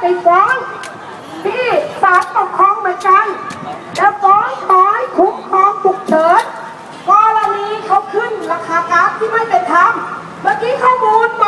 ไปฟ้องที่ศาลปกครองเหมือนกันจะฟ้องขอให้คุ้มครองฉุกเฉินกรณีเขาขึ้นราคาก๊าซที่ไม่เป็นธรรมเมื่อกี้ข้อมูลมาบอก